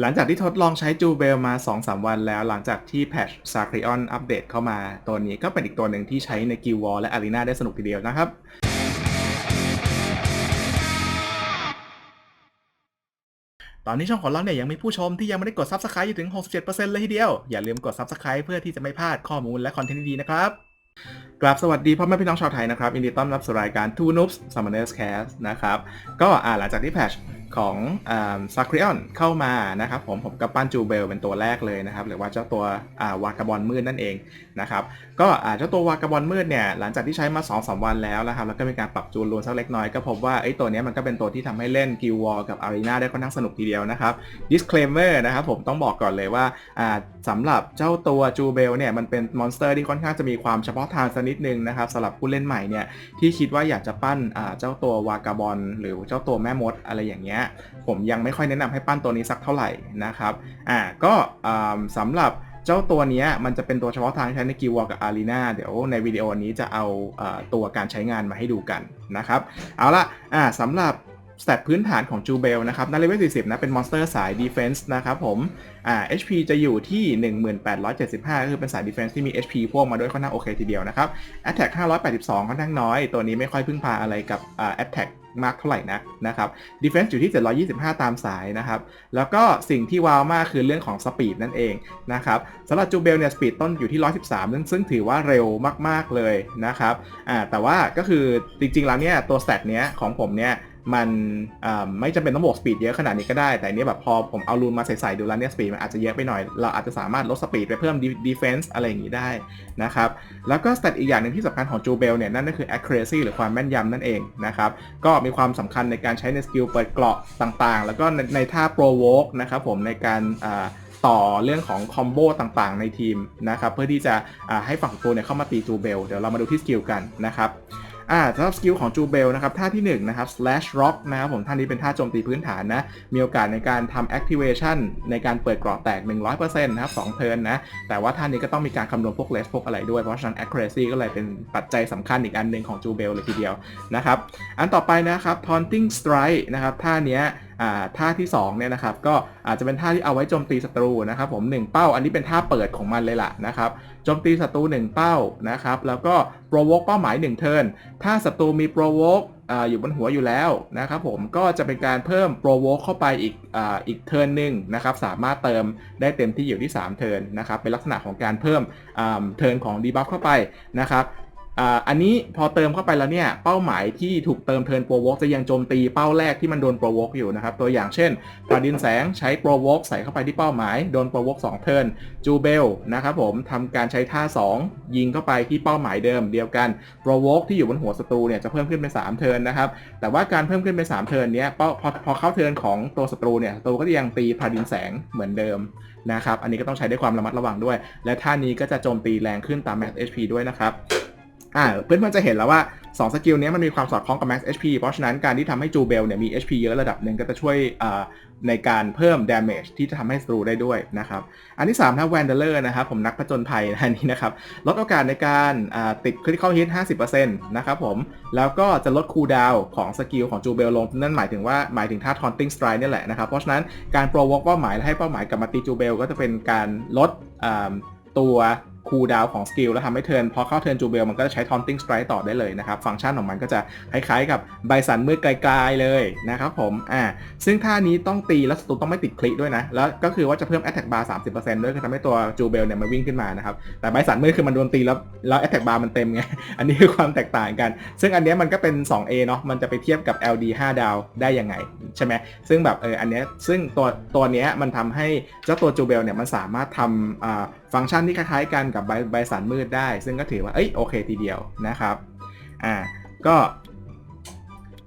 หลังจากที่ทดลองใช้จูเบลมา 2-3 วันแล้ว หลังจากที่แพทช์ซาคริออนอัปเดตเข้ามา ตัวนี้ก็เป็นอีกตัวหนึ่งที่ใช้ในกิลวอลและอารีนาได้สนุกทีเดียวนะครับตอนนี้ช่องของเราเนี่ยยังมีผู้ชมที่ยังไม่ได้กด Subscribe อยู่ถึง 67%เลยทีเดียว อย่าลืมกด Subscribe เพื่อที่จะไม่พลาดข้อมูลและคอนเทนต์ดีๆนะครับ กราบสวัสดีพ่อแม่พี่น้องชาวไทยนะครับยินดีต้อนรับสู่รายการ Two Noobs Summoners Cast นะครับ ก็อ่าหลังจากที่แพช ของซาคริออนเข้ามานะครับผมผมกับปั้นจูเบลเป็นตัวแรกเลยนะครับ หรือว่าเจ้าตัววากาบอลมืดนั่นเองนะครับก็เจ้าตัววากาบอลมืดเนี่ยหลังจากที่ใช้มา2อสวันแล้วนะครับแล้วก็มีการปรับจูนรูนสักเล็กน้อยก็พบว่าไอ้ตัวนี้มันก็เป็นตัวที่ทำให้เล่นกิลวอลกับอารีนาได้ค่อนข้างสนุกทีเดียวนะครับ disclaimer นะครับผมต้องบอกก่อนเลยว่าสำหรับเจ้าตัวจูเบลเนี่ยมันเป็นมอนสเตอร์ที่ค่อนข้างจะมีความเฉพาะทางสักนิดนึงนะครับสำหรับผู้เล่นใหม่เนี่ยที่คิดว่าอยากจะปั้นเจ้าตัววากาบอลหรือเจ้าตัวแม่มดอะไรอย่างเงี้ยผมยังไม่ค่อยแนะนำให้ปั้นตัวนี้สักเท่าไหร่นะครับอ่าก็สำหรับเจ้าตัวนี้มันจะเป็นตัวเฉพาะทางใช้ในกิวอกับอารีนาเดี๋ยวในวิดีโอนี้จะเอาตัวการใช้งานมาให้ดูกันนะครับ เอาละอ่าสำหรับสเตตพื้นฐานของจูเบลนะครับในเลเวล40 นะ เป็นมอนสเตอร์สายดีเฟนส์นะครับผมอ่า HP จะอยู่ที่ 1875ก็คือเป็นสายดีเฟนส์ที่มี HP พ่วงมาด้วยค่อนข้างโอเคทีเดียวนะครับ Attack 582 ค่อนข้างน้อย ตัวนี้ไม่ค่อยพึ่งพาอะไรกับอ่า Attack มากเท่าไหร่นักนะครับ Defense อยู่ที่ 725 ตามสายนะครับ แล้วก็สิ่งที่ว้าวมากคือเรื่องของสปีดนั่นเองนะครับสำหรับจูเบลเนี่ยสปีดต้นอยู่ที่ 113 ซึ่งซึ่งถือว่าเร็วมากๆเลยนะครับอ่าแต่ว่าก็คือจริงๆแล้วเนี่ยตัวสตเนี้ยของผมเนี่ย มันไม่จำเป็นต้องบวกสปีดเยอะขนาดนี้ก็ได้ แต่เนี้ยแบบพอผมเอารูนมาใส่ๆดูแล้วเนี่ยสปีดมันอาจจะเยอะไปหน่อย เราอาจจะสามารถลดสปีดไปเพิ่มดีเฟนส์อะไรอย่างนี้ได้นะครับ แล้วก็สเตตอีกอย่างหนึ่งที่สำคัญของจูเบลเนี่ย นั่นก็คือ accuracy หรือความแม่นยำนั่นเองนะครับ ก็มีความสำคัญในการใช้ในสกิลเปิดเกราะต่างๆ แล้วก็ในในท่า provoke นะครับผมในการต่อเรื่องของคอมโบต่างๆ ในทีมนะครับเพื่อที่จะให้ฝั่งตัวเนี่ยเข้ามาตีจูเบลเดี๋ยวเรามาดูที่สกิลกันนะครับ อ่าสำหรับสกิลของจูเบลนะครับท่าที่1นะครับ slash rock นะครับผมท่านี้เป็นท่าโจมตีพื้นฐานนะ มีโอกาสในการทำ activation ในการเปิดกรอบแตก 100%นะครับ2เทิร์นนะ แต่ว่าท่านี้ก็ต้องมีการคำนวณพวกเลสพวกอะไรด้วย เพราะฉะนั้น accuracy ก็เลยเป็นปัจจัยสำคัญอีกอันหนึ่งของจูเบลเลยทีเดียวนะครับ อันต่อไปนะครับ taunting strike นะครับท่านี้ท่าที่2เนี่ยนะครับก็อาจจะเป็นท่าที่เอาไว้โจมตีศัตรูนะครับผม1เป้าอันนี้เป็นท่าเปิดของมันเลยล่ะนะครับโจมตีศัตรู1เป้านะครับแล้วก็ provoke เป้าหมาย1เทิร์นถ้าศัตรูมี provoke อยู่บนหัวอยู่แล้วนะครับผมก็จะเป็นการเพิ่ม provoke เข้าไปอีกออีกเทิร์นหนึ่งนะครับสามารถเติมได้เต็มที่อยู่ที่ 3 เทิร์นนะครับเป็นลักษณะของการเพิ่มเทิร์นของ debuff เข้าไปนะครับ อันนี้พอเติมเข้าไปแล้วเนี่ย เป้าหมายที่ถูกเติมเทิร์นโปรวอกจะยังโจมตีเป้าแรกที่มันโดนโปรวอกอยู่นะครับ ตัวอย่างเช่นปาดินแสงใช้โปรวอกใส่เข้าไปที่เป้าหมาย โดนโปรวอก2เทิร์นจูเบลนะครับผมทำการใช้ท่า 2 ยิงเข้าไปที่เป้าหมายเดิมเดียวกันโปรวอกที่อยู่บนหัวศัตรูเนี่ยจะเพิ่มขึ้นเป็น3เทิร์นนะครับแต่ว่าการเพิ่มขึ้นเป็น3เทิร์นเนี้ยพอพอเข้าเทิร์นของตัวศัตรูเนี่ยศัตรูก็ยังตีพาดินแสงเหมือนเดิมนะครับอันนี้ก็ต้องใช้ด้วยความระมัดระวังด้วย และท่านี้ก็จะโจมตีแรงขึ้นตาม max HP ด้วยนะครับ อ่าเพื่อนๆจะเห็นแล้วว่า 2 สกิลนี้มันมีความสอดคล้องกับ max HP เพราะฉะนั้นการที่ทำให้จูเบลเนี่ยมี HP เยอะระดับหนึ่งก็จะช่วยในการเพิ่ม damage ที่จะทำให้ศัตรูได้ด้วยนะครับ อันที่3นะ Wanderer นะครับผมนักผจญภัยอันนี้นะครับลดโอกาสในการติด critical hit 50%นะครับผม แล้วก็จะลดคูลดาวของสกิลของจูเบลลง นั่นหมายถึงว่าหมายถึงท่า taunting strike นี่แหละนะครับ เพราะฉะนั้นการ provoke เป้าหมายและให้เป้าหมายกลับมาตีจูเบลก็จะเป็นการลดตัว คูลดาวของสกิลแล้วทำให้เทิร์นพอเข้าเทิร์นจูเบลมันก็จะใช้ taunting strike ต่อได้เลยนะครับ ฟังก์ชันของมันก็จะคล้ายๆกับใบสันมืดไกลๆเลยนะครับผมอ่าซึ่งท่านี้ต้องตีแล้วศัตรูต้องไม่ติดคลิด้วยนะ แล้วก็คือว่าจะเพิ่ม attack bar 30%ด้วยคือทำให้ตัวจูเบลเนี่ยมันวิ่งขึ้นมานะครับแต่ใบสันมืดคือมันโดนตีแล้วแล้ว attack bar มันเต็มไงอันนี้คือความแตกต่างกัน ซึ่งอันนี้มันก็เป็น 2A เนาะมันจะไปเทียบกับ LD 5 ดาวได้ยังไงใช่ไหมซึ่งแบบเอออันนี้ซึ่งตัวตัวนี้มันทำให้เจ้าตัวจูเบลเนี่ยมันสามารถทำอ่า ฟังก์ชันที่คล้ายๆกันกับใบใบสันมืดได้ ซึ่งก็ถือว่า เอ้ยโอเคทีเดียวนะครับ อ่า ก็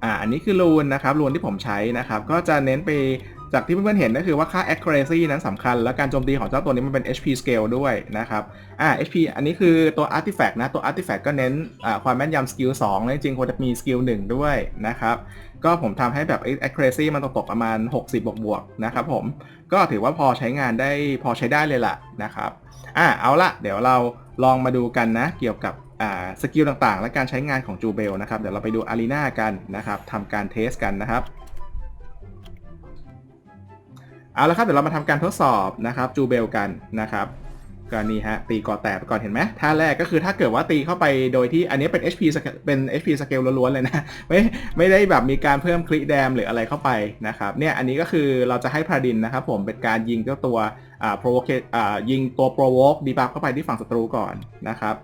อ่า อันนี้คือรูนนะครับ รูนที่ผมใช้นะครับ ก็จะเน้นไป จากที่เพื่อนๆเห็นก็คือว่าค่า accuracy นั้นสำคัญ และการโจมตีของเจ้าตัวนี้มันเป็น HP scale ด้วยนะครับ อ่า HP อันนี้คือตัว artifact นะ ตัว artifact ก็เน้นความแม่นยำ skill 2แล้วจริงๆควรจะมี skill 1 ด้วยนะครับ ก็ผมทำให้แบบ accuracy มันตกๆประมาณ 60 บวกๆนะครับผม ก็ถือว่าพอใช้งานได้พอใช้ได้เลยล่ะนะครับ อะเอาละเดี๋ยวเราลองมาดูกันนะ เกี่ยวกับอ่าสกิลต่างๆ และการใช้งานของจูเบลนะครับ เดี๋ยวเราไปดูอารีนากันนะครับทำการเทสกันนะครับ เอาละครับเดี๋ยวเรามาทำการทดสอบนะครับจูเบลกันนะครับก็นี่ฮะตีก่อแตกก่อนเห็นไหมท่าแรกก็คือถ้าเกิดว่าตีเข้าไปโดยที่อันนี้เป็น HP เกลเป็น HP สเกลล้วนๆเลยนะไม่ไม่ได้แบบมีการเพิ่มคลิแดมหรืออะไรเข้าไปนะครับเนี่ยอันนี้ก็คือเราจะให้พาดินนะครับผมเป็นการยิงเจ้าตัวอ่า provoke อ่ายิงตัว provoke debuff เข้าไปที่ฝั่งศัตรูก่อนนะครับ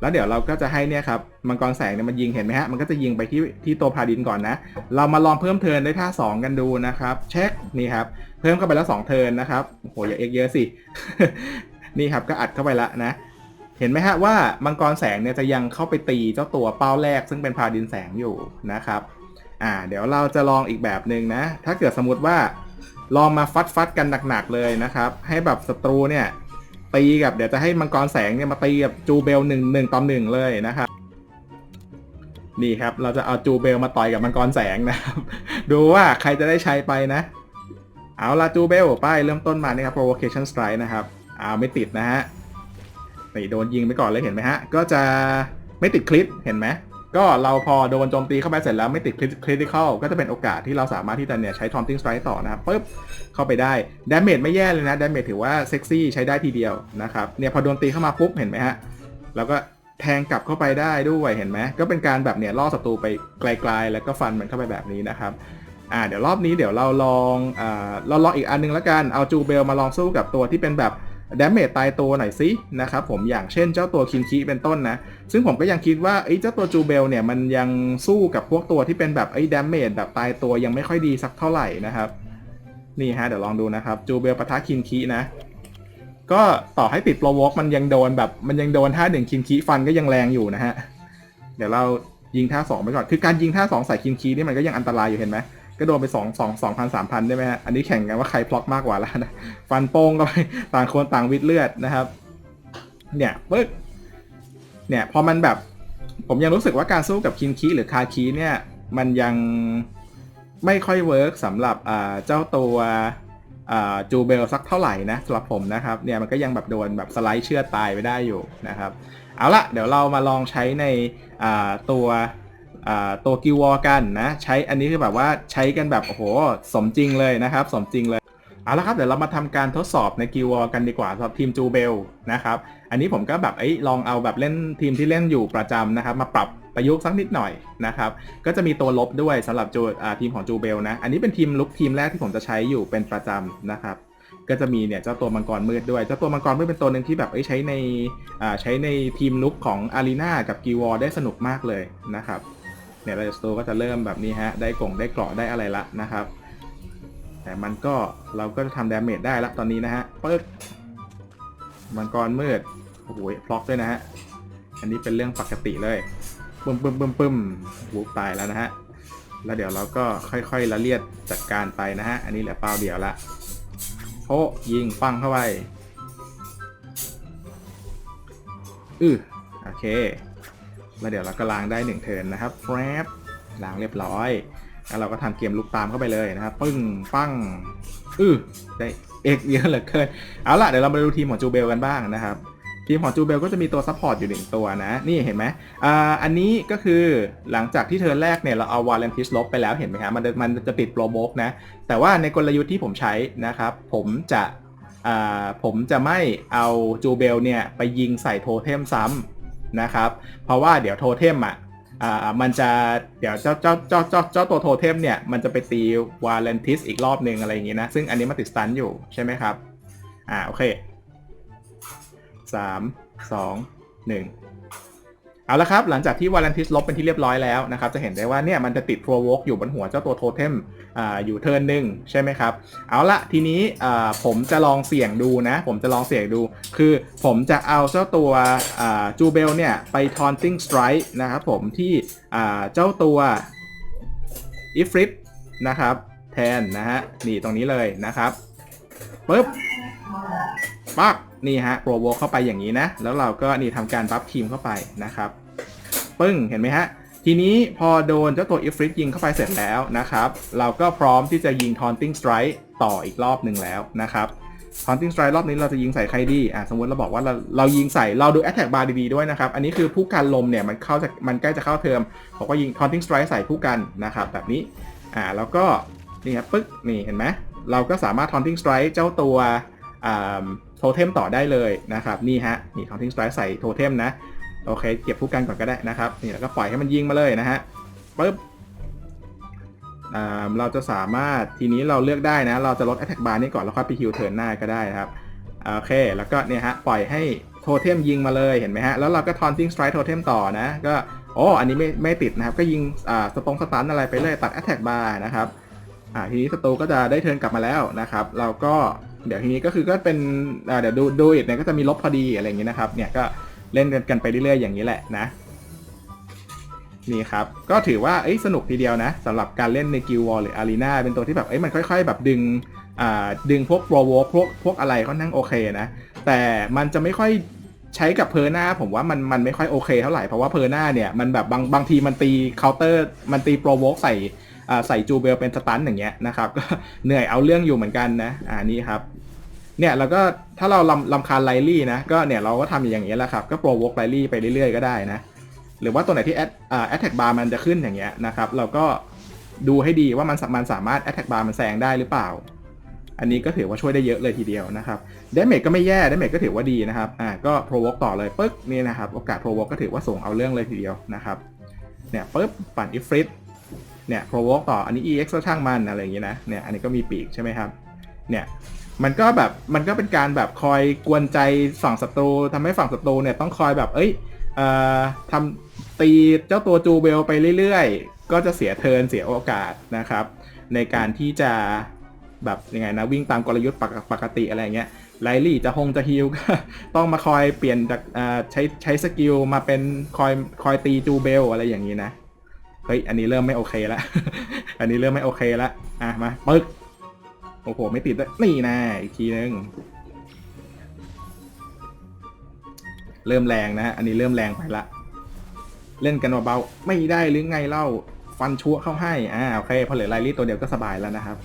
แล้วเดี๋ยวเราก็จะให้เนี่ยครับมังกรแสงเนี่ยมันยิงเห็นไหมฮะมันก็จะยิงไปที่ที่ตัวพาดินก่อนนะ เรามาลองเพิ่มเทินด้วยท่า 2 กันดูนะครับเช็คนี่ครับเพิ่มเข้าไปแล้ว2เทินนะครับโอ้โหอย่าเอ็กเยอะสินี่ครับก็อัดเข้าไปล้วนะเห็นไหมฮะว่ามังกรแสงเนี่ยจะยังเข้าไปตีเจ้าตัวเป้าแรก ซึ่งเป็นพาดินแสงอยู่นะครับอ่าเดี๋ยวเราจะลองอีกแบบหนึ่งนะ ถ้าเกิดสมมติว่าลองมาฟัดฟัดกันหนักๆเลยนะครับ ให้แบบศัตรูเนี่ย ตีกับเดี๋ยวจะให้มังกรแสงเนี่ยมาตีกับจูเบลหนึ่งหนึ่งต่อหนึ่งเลยนะครับนี่ครับ เราจะเอาจูเบลมาต่อยกับมังกรแสงนะครับ ดูว่าใครจะได้ใช้ไปนะ เอาละจูเบลไปเริ่มต้นมานี่ครับ provocation strike นะครับเอาไม่ติดนะฮะนี่โดนยิงไปก่อนเลยเห็นไหมฮะ ก็จะไม่ติดคลิปเห็นไหม ก็เราพอโดนโจมตีเข้าไปเสร็จแล้วไม่ติดคริติคอลก็จะเป็นโอกาสที่เราสามารถที่จะเนี่ยใช้ taunting strike ต่อนะครับปึ๊บเข้าไปได้ดาเมจไม่แย่เลยนะดาเมจถือว่าเซ็กซี่ใช้ได้ทีเดียวนะครับเนี่ยพอโดนตีเข้ามาปุ๊บเห็นไหมฮะแล้วก็แทงกลับเข้าไปได้ด้วยเห็นไหมก็เป็นการแบบเนี่ยล่อศัตรูไปไกลๆ แล้วก็ฟันมันเข้าไปแบบนี้นะครับอ่าเดี๋ยวรอบนี้เดี๋ยวเราลองอ่าเราลองอีกอันนึงแล้วกันเอาจูเบลมาลองสู้กับตัวที่เป็นแบบ ดาเมจตายตัวหน่อยสินะครับผมอย่างเช่นเจ้าตัวคินคิเป็นต้นนะ ซึ่งผมก็ยังคิดว่าไอ้เจ้าตัวจูเบลเนี่ยมันยังสู้กับพวกตัวที่เป็นแบบไอ้ดาเมจแบบตายตัวยังไม่ค่อยดีสักเท่าไหร่นะครับ นี่ฮะเดี๋ยวลองดูนะครับจูเบลปะทะคินคินะ ก็ต่อให้ติดโปรโวกมันยังโดนแบบมันยังโดนท่าหนึ่งคินคีฟันก็ยังแรงอยู่นะฮะเดี๋ยวเรายิงท่าสองไปก่อนคือการยิงท่าสองใส่คินคีนี่มันก็ยังอันตรายอยู่เห็นไหม ก็โดนไปสองสองสองพันสามพันได้ไหมฮะ อันนี้แข่งกันว่าใครพล็อกมากกว่าแล้วนะ ฟันโป้งก็ไปต่างคนต่างวิดเลือดนะครับ เนี่ยปึ๊กเนี่ยพอมันแบบ ผมยังรู้สึกว่าการสู้กับคินคีหรือคาคีเนี่ย มันยังไม่ค่อยเวิร์กสำหรับเจ้าตัวจูเบลสักเท่าไหร่นะสำหรับผมนะครับ เนี่ยมันก็ยังแบบโดนแบบสไลด์เชื่อตายไปได้อยู่นะครับ เอาละเดี๋ยวเรามาลองใช้ในตัว ตัวกิววอกันนะใช้อันนี้คือแบบว่าใช้กันแบบโอ้โหสมจริงเลยนะครับ สมจริงเลยเอาละครับเดี๋ยวเรามาทำการทดสอบในกิววอกันดีกว่าสำหรับทีมจูเบลนะครับอันนี้ผมก็แบบเอ้ลองเอาแบบเล่นทีมที่เล่นอยู่ประจำนะครับมาปรับประยุกต์สักนิดหน่อยนะครับก็จะมีตัวลบด้วยสำหรับจูทีมของจูเบลนะอันนี้เป็นทีมลุกทีมแรกที่ผมจะใช้อยู่เป็นประจำนะครับก็จะมีเนี่ยเจ้าตัวมังกรมืดด้วย เจ้าตัวมังกรมืดเป็นตัวหนึ่งที่แบบเอ้ใช้ในใช้ในทีมลุกของอารีนากับกีวอได้สนุกมากเลยนะครับ เนี่ยเราจะสโตก็จะเริ่มแบบนี้ฮะ ได้กล่องได้เกราะได้อะไรละนะครับ แต่มันก็เราก็จะทำดาเมจได้ละตอนนี้นะฮะปึ๊กมังกรมืด โอ้โหพล็อกด้วยนะฮะ อันนี้เป็นเรื่องปกติเลยปึ้มปึ้มปึ้มปึ้มวูบตายแล้วนะฮะ แล้วเดี๋ยวเราก็ค่อยๆละเลียดจัดการไปนะฮะ อันนี้เหลือเป้าเดียวละโอ้ยิงปังเข้าไปอือโอเค แล้วเดี๋ยวเราก็ล้างได้หนึ่งเทิร์นนะครับแฟบล้างเรียบร้อย แล้วเราก็ทำเกมลุกตามเข้าไปเลยนะครับ ปึ้ง ปั้ง อือได้เอกเยอะเหลือเกิน เอาล่ะ เดี๋ยวเรามาดูทีมของจูเบลกันบ้างนะครับ ทีมของจูเบลก็จะมีตัวซัพพอร์ตอยู่หนึ่งตัวนะ นี่เห็นไหมอ่าอันนี้ก็คือหลังจากที่เทินแรกเนี่ย เราเอาวาเลนติสลบไปแล้วเห็นไหมครับมันมันจะติดโปรโบกนะ แต่ว่าในกลยุทธ์ที่ผมใช้นะครับ ผมจะอ่าผมจะไม่เอาจูเบลเนี่ย ไปยิงใส่โทเทมซ้ำ นะครับ เพราะว่าเดี๋ยวโทเทมอะอ่ามันจะเดี๋ยวเจ้าเจ้าเจ้าเจ้าเจ้าตัวโทเทมเนี่ยมันจะไปตีวาเลนติสอีกรอบหนึ่งอะไรอย่างงี้นะ ซึ่งอันนี้มันติดสตันอยู่ใช่ไหมครับ อ่าโอเคสามสองหนึ่ง เอาละครับ หลังจากที่วาเลนติสลบเป็นที่เรียบร้อยแล้วนะครับ จะเห็นได้ว่าเนี่ยมันจะติด p r o v o k e อยู่บนหัวเจ้าตัวโทเทมอ่าอยู่เทิร์นหนึ่งใช่ไหมครับ เอาละทีนี้อ่าผมจะลองเสี่ยงดูนะ ผมจะลองเสี่ยงดู คือผมจะเอาเจ้าตัวอ่าจูเบลเนี่ยไป taunting strike นะครับผมที่อ่าเจ้าตัวอิฟริตนะครับแทนนะฮะนี่ตรงนี้เลยนะครับปึ๊บปัก นี่ฮะโปรโวเข้าไปอย่างนี้นะ แล้วเราก็นี่ทำการบัฟทีมเข้าไปนะครับ ปึ้งเห็นไหมฮะ ทีนี้พอโดนเจ้าตัวอิฟริตยิงเข้าไปเสร็จแล้วนะครับ เราก็พร้อมที่จะยิง taunting strike ต่ออีกรอบหนึ่งแล้วนะครับ taunting strike รอบนี้เราจะยิงใส่ใครดีอะสมมติเราบอกว่าเราเรายิงใส่เราดู attack bar ดีๆด้วยนะครับ อันนี้คือผู้กันลมเนี่ยมันเข้าจะมันใกล้จะเข้าเทอมผมก็ยิง taunting strike ใส่ผู้กันนะครับแบบนี้อ่าแล้วก็นี่ครับปึ๊กนี่เห็นไหมเราก็สามารถ Taunting Strike เจ้าตัว โทเทมต่อได้เลยนะครับ นี่ฮะ นี่ Taunting Strike ใส่โทเทมนะ โอเค เก็บผู้กันก่อนก็ได้นะครับ นี่แล้วก็ปล่อยให้มันยิงมาเลยนะฮะปึ๊บเราจะสามารถทีนี้เราเลือกได้นะ เราจะลด Attack Bar นี่ก่อนแล้วค่อยไปฮิวเทิร์นหน้าก็ได้ครับโอเค แล้วก็เนี่ยฮะ ปล่อยให้โทเทมยิงมาเลยเห็นไหมฮะ แล้วเราก็ Taunting Strike โทเทมต่อนะ ก็โอ้อันนี้ไม่ไม่ติดนะครับ ก็ยิงอ่าสตงสตันอะไรไปเลยตัด Attack Bar นะครับอ่าทีนี้ศัตรูก็จะได้เทิร์นกลับมาแล้วนะครับ เราก็ เดี๋ยวทีนี้ก็คือก็เป็นเดี๋ยวดูดูอีกเนี่ยก็จะมีลบพอดีอะไรอย่างนี้นะครับ เนี่ยก็เล่นกันไปเรื่อยๆอย่างนี้แหละนะนี่ครับ ก็ถือว่าเอ้ยสนุกทีเดียวนะสำหรับการเล่นในกิลวอลหรืออารีนาเป็นตัวที่แบบเอ้ยมันค่อย ๆ แบบดึงอ่าดึงพวกโปรโวพวกพวกอะไรค่อนข้างโอเคนะ แต่มันจะไม่ค่อยใช้กับเพอร์หน้าผมว่ามันมันไม่ค่อยโอเคเท่าไหร่ เพราะว่าเพอร์หน้าเนี่ยมันแบบบางบางทีมันตีเคาน์เตอร์มันตีโปรโวใส่ใส่จูเบลเป็นสตันอย่างเงี้ยนะครับก็เหนื่อยเอาเรื่องอยู่เหมือนกันนะอ่านี่ครับ เนี่ยเราก็ถ้าเราลำลำคาญไลลี่นะก็เนี่ยเราก็ทำอย่างเงี้ยแหละครับก็โปรโวกไลลี่ไปเรื่อยๆก็ได้นะหรือว่าตัวไหนที่แอดอ่าแอตแทกบาร์มันจะขึ้นอย่างเงี้ยนะครับเราก็ดูให้ดีว่ามันมารถสามารถแอตแทกบาร์มันแซงได้หรือเปล่า อันนี้ก็ถือว่าช่วยได้เยอะเลยทีเดียวนะครับเดเมจก็ไม่แย่เดเมจก็ถือว่าดีนะครับอ่าก็โปรโวกต่อเลยปึ๊กนี่นะครับโอกาสโปรโวกก็ถือว่าส่งเอาเรื่องเลยทีเดียวนะครับเนี่ยปึ๊บปั่นอิฟริตเนี่ยโปรโวกต่ออันนี้ EX ก็ช่างมันอะไรอย่างเงี้ยนะเนี่ยอันนี้ก็มีปีกใช่ไหมครับเนี่ย มันก็แบบมันก็เป็นการแบบคอยกวนใจฝั่งศัตรูทำให้ฝั่งศัตรูเนี่ยต้องคอยแบบ เอ้ยเอ่อทำตีเจ้าตัวจูเบลไปเรื่อยๆ ก็จะเสียเทินเสียโอกาสนะครับ ในการที่จะแบบยังไงนะวิ่งตามกลยุทธ์ปกติอะไรเงี้ยไลลี่จะฮงจะฮิลก็ต้องมาคอยเปลี่ยนจากใช้ใช้สกิลมาเป็นคอยคอยตีจูเบลอะไรอย่างนี้นะ เฮ้ย อันนี้เริ่มไม่โอเคละ อันนี้เริ่มไม่โอเคละ อะ มาปึ๊ก โอ้โห ไม่ติดด้วยนี่นะอีกทีนึง เริ่มแรงนะฮะอันนี้เริ่มแรงไปละ เล่นกันเบาๆไม่ได้หรือไงเล่า ฟันชั่วเข้าให้ อ่า โอเค พอเหลือไลลี่ตัวเดียวก็สบายแล้วนะครับ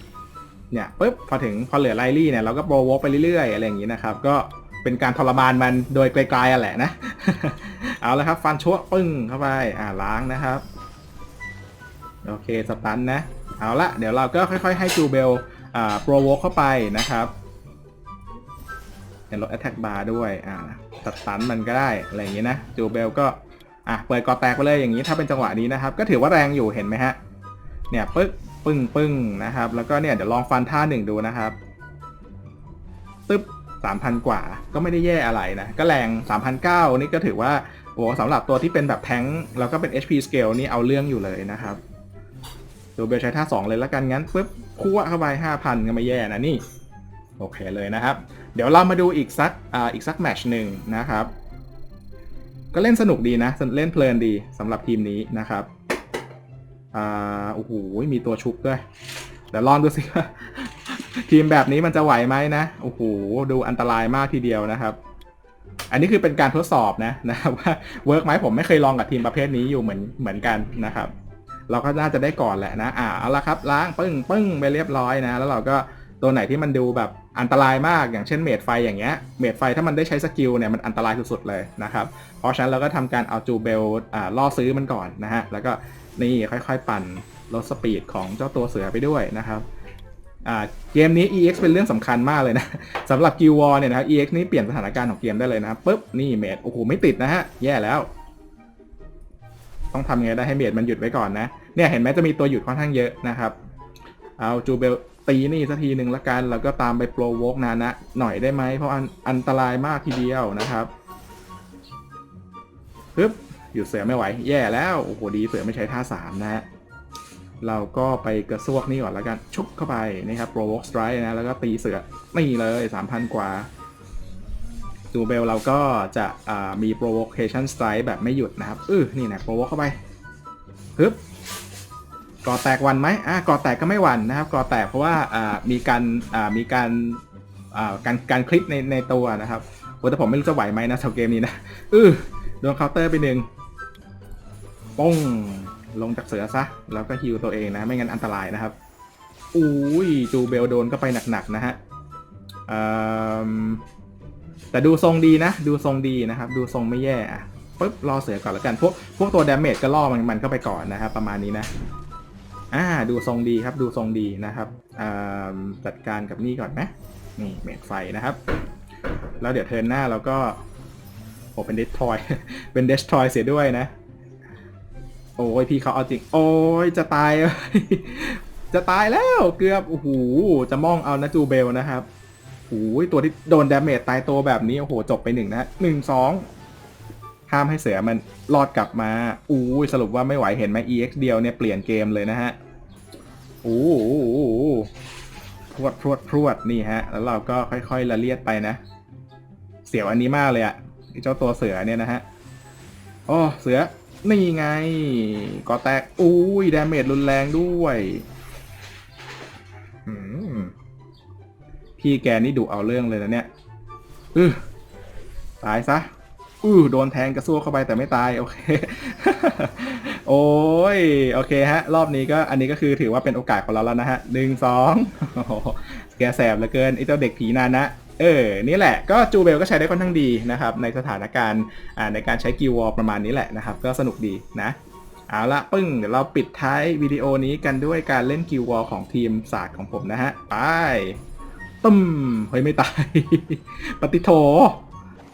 เนี่ยปุ๊บ พอถึงพอเหลือไลลี่เนี่ยเราก็โปรวอไปเรื่อยๆ อะไรอย่างนี้นะครับ ก็เป็นการทรมานมันโดยไกลๆอะแหละนะ เอาละครับ ฟันชั่วปึ้งเข้าไป อ่าล้างนะครับ โอเค สตันนะ เอาละ เดี๋ยวเราก็ค่อย ๆ ให้จูเบล อ่าโปรวอเข้าไปนะครับเห็นลด attack bar ด้วยอ่าตัดตันมันก็ได้อะไรอย่างนี้นะจูเบลก็อะเปิดกอแตกไปเลยอย่างนี้ถ้าเป็นจังหวะนี้นะครับ ก็ถือว่าแรงอยู่เห็นไหมฮะเนี่ยปึ๊กปึ้งปึ้งนะครับ แล้วก็เนี่ยเดี๋ยวลองฟันท่าหนึ่งดูนะครับตึ๊บสามพันกว่าก็ไม่ได้แย่อะไรนะ ก็แรงสามพันเก้านี่ก็ถือว่าโอ้สำหรับตัวที่เป็นแบบแทงแล้วก็เป็น HP scale นี่เอาเรื่องอยู่เลยนะครับตัวเบลใช้ท่า2เลยแล้วกันงั้นปึ๊บ คั่วเข้าไป5,000ก็ไม่แย่นะนี่ โอเคเลยนะครับ เดี๋ยวเรามาดูอีกสักอ่าอีกสักแมชหนึ่งนะครับ ก็เล่นสนุกดีนะ เล่นเพลินดีสำหรับทีมนี้นะครับอ่าโอ้โหมีตัวชุบด้วยเดี๋ยวลองดูสิว่าทีมแบบนี้มันจะไหวไหมนะโอ้โหดูอันตรายมากทีเดียวนะครับ อันนี้คือเป็นการทดสอบนะนะครับว่าเวิร์กไหมผมไม่เคยลองกับทีมประเภทนี้อยู่เหมือนเหมือนกันนะครับ เราก็น่าจะได้ก่อนแหละนะ อ่าเอาละครับล้างปึ้งปึ้งไปเรียบร้อยนะ แล้วเราก็ตัวไหนที่มันดูแบบอันตรายมากอย่างเช่นเมดไฟอย่างเงี้ยเมดไฟถ้ามันได้ใช้สกิลเนี่ยมันอันตรายสุดๆเลยนะครับ เพราะฉะนั้นเราก็ทำการเอาจูเบลอ่าล่อซื้อมันก่อนนะฮะแล้วก็นี่ค่อยๆ ปั่นลดสปีดของเจ้าตัวเสือไปด้วยนะครับอ่าเกมนี้ EX เป็นเรื่องสำคัญมากเลยนะสำหรับ Guild War เนี่ยนะครับ EX นี่เปลี่ยนสถานการณ์ของเกมได้เลยนะครับปุ๊บนี่เมดโอ้โหไม่ติดนะฮะแย่แล้ว ต้องทำไงได้ให้เมดมันหยุดไว้ก่อนนะ เนี่ยเห็นไหมจะมีตัวหยุดค่อนข้างเยอะนะครับ เอาจูเบลตีนี่สักทีหนึ่งละกัน แล้วก็ตามไปโปรโวกนานะ หน่อยได้ไหม เพราะอันอันตรายมากทีเดียวนะครับปึ๊บหยุดเสือไม่ไหว แย่แล้ว โอ้โหดีเสือไม่ใช้ท่าสามนะฮะเราก็ไปกระซวกนี่ก่อนแล้วกัน ชุบเข้าไปนะครับโปรโวกสไตร์นะ แล้วก็ตีเสือนี่เลย3,000กว่า จูเบลเราก็จะมี provocation strike แบบไม่หยุดนะครับอือนี่นะ provoke เข้าไปฮึบก่อแตกวันไหมอะก่อแตกก็ไม่วันนะครับก่อแตกเพราะว่ามีการมีการการการคลิปในในตัวนะครับโอ้แต่ผมไม่รู้จะไหวไหมนะสำหรับเกมนี้นะอือโดนเคาน์เตอร์ไปหนึ่งป้งลงจากเสือซะ แล้วก็ฮิวตัวเองนะ ไม่งั้นอันตรายนะครับ อุ้ยจูเบลโดนก็ไปหนักๆนะฮะอืม แต่ดูทรงดีนะ ดูทรงดีนะครับ ดูทรงไม่แย่อะปุ๊บรอเสือก่อนแล้วกัน พวกพวกตัวดาเมจก็ล่อมันมันเข้าไปก่อนนะครับ ประมาณนี้นะ อ่า ดูทรงดีครับ ดูทรงดีนะครับจัดการกับนี่ก่อนไหมนี่เมดไฟนะครับ แล้วเดี๋ยวเทิร์นหน้าเราก็โอ้เป็นเดสทอยเป็นเดสทอยเสียด้วยนะ โอ้ยพี่เขาเอาจริง โอ้ยจะตาย จะตายแล้วเกือบโอ้โหจะมองเอานะจูเบลนะครับ โอ้ยตัวที่โดนดาเมจตายตัวแบบนี้ โอ้โห จบไปหนึ่งนะหนึ่งสองห้ามให้เสือมันรอดกลับมาอู้ยสรุปว่าไม่ไหวเห็นไหม EX เดียวเนี่ยเปลี่ยนเกมเลยนะฮะโอ้โหพรวดพรวดพรวดนี่ฮะ แล้วเราก็ค่อยๆละเลียดไปนะ เสียวอันนี้มากเลยอะเจ้าตัวเสือเนี่ยนะฮะโอ้เสือนี่ไง ก็แตกอุ้ยดาเมจรุนแรงด้วย พี่แกนี่ดุเอาเรื่องเลยนะเนี่ยอือตายซะอือโดนแทงกระซวกเข้าไปแต่ไม่ตาย โอเค โอ้ย โอเคฮะ รอบนี้ก็อันนี้ก็คือถือว่าเป็นโอกาสของเราแล้วนะฮะหนึ่งสองแกแสบเหลือเกินไอ้เจ้าเด็กผีนานะ เออ นี่แหละก็จูเบลก็ใช้ได้ค่อนข้างดีนะครับ ในสถานการณ์ในการใช้กิววอลประมาณนี้แหละนะครับ ก็สนุกดีนะเอาละปึ้งเดี๋ยวเราปิดท้ายวิดีโอนี้กันด้วยการเล่นกิววอลของทีมศาสตร์ของผมนะฮะ ไป ตึมเฮ้ยไม่ตาย ปฏิโถ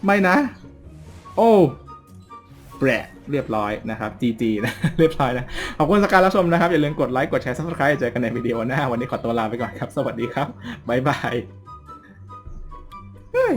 ไม่นะ โอ้แปะเรียบร้อยนะครับ GG นะ เรียบร้อยนะ ขอบคุณสกการรับชมนะครับ อย่าลืมกดไลค์ กดแชร์ subscribe เจอกันในวิดีโอหน้า วันนี้ขอตัวลาไปก่อนครับ สวัสดีครับ บ๊ายบาย เฮ้ย